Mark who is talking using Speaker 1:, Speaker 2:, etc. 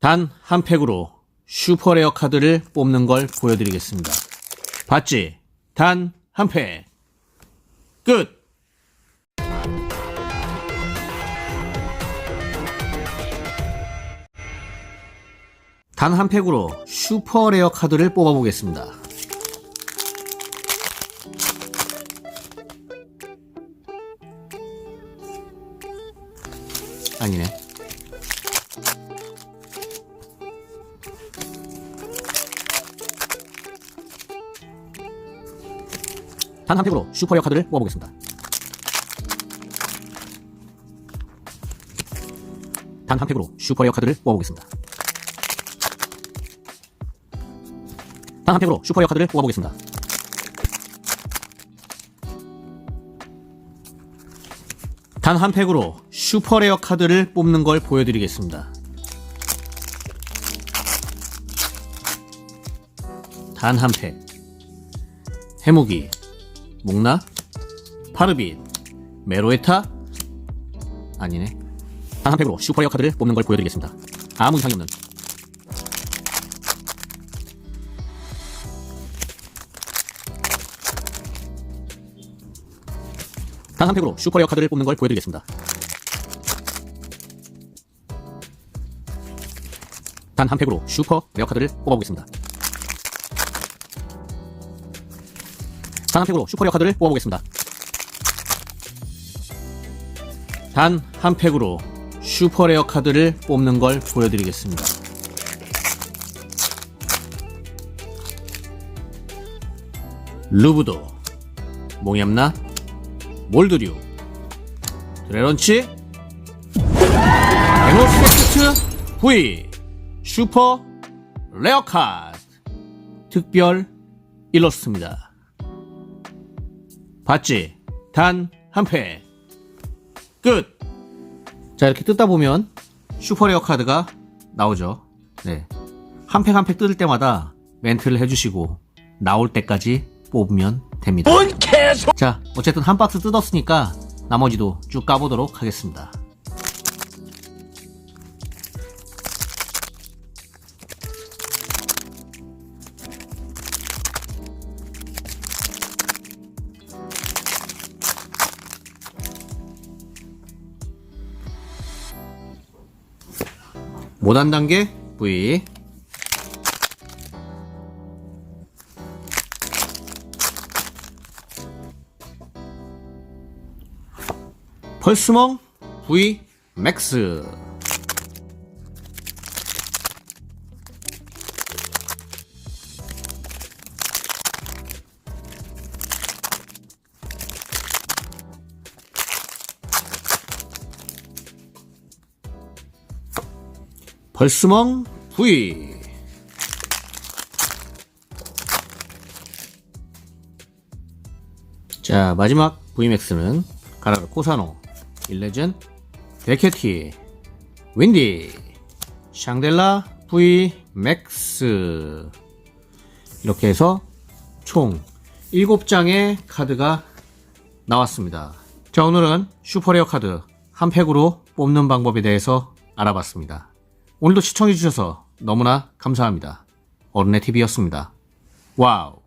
Speaker 1: 단 한 팩으로 슈퍼레어 카드를 뽑는 걸 보여드리겠습니다. 봤지? 단 한 팩. 끝! 단 한 팩으로 슈퍼레어 카드를 뽑아보겠습니다. 아니네. 단한 팩으로 슈퍼레어 카드를 뽑아보겠습니다. 단 한 팩으로 슈퍼레어 카드를 뽑아보겠습니다. 단 한 팩으로 슈퍼레어 카드를 뽑아보겠습니다. 단 한 팩으로 슈퍼레어 카드를 뽑는 걸 보여드리겠습니다. 단 한 팩. 해무기, 목나, 파르빗, 메로에타, 아니네. 단한 팩으로 슈퍼레어 카드를 뽑는 걸 보여드리겠습니다. 아무 이상이 없는. 단 한 팩으로 슈퍼레어 카드를 뽑는 걸 보여드리겠습니다. 단 한 팩으로 슈퍼 레어 카드를 뽑아보겠습니다. 단한 팩으로 슈퍼 레어 카드를 뽑아보겠습니다. 단 한 팩으로 슈퍼 레어 카드를 뽑는 걸 보여드리겠습니다. 루브도, 몽얌나, 몰드류, 드레런치, 에노스펙트 V, 슈퍼 레어 카드, 특별 일러스트입니다. 봤지? 단한 팩. 끝! 자, 이렇게 뜯다 보면 슈퍼레어 카드가 나오죠. 네. 한 팩 한 팩 뜯을 때마다 멘트를 해주시고 나올 때까지 뽑으면 됩니다. 자, 어쨌든 한 박스 뜯었으니까 나머지도 쭉 까보도록 하겠습니다. 모단 단계 V 펄스멍 V 맥스 벌스멍 V 자 마지막 VMAX는 가라르 코사노 일레전 데케티 윈디 샹델라 VMAX 이렇게 해서 총 7장의 카드가 나왔습니다. 자 오늘은 슈퍼레어 카드 한 팩으로 뽑는 방법에 대해서 알아봤습니다 오늘도 시청해주셔서 너무나 감사합니다. 어른의 TV였습니다. 와우.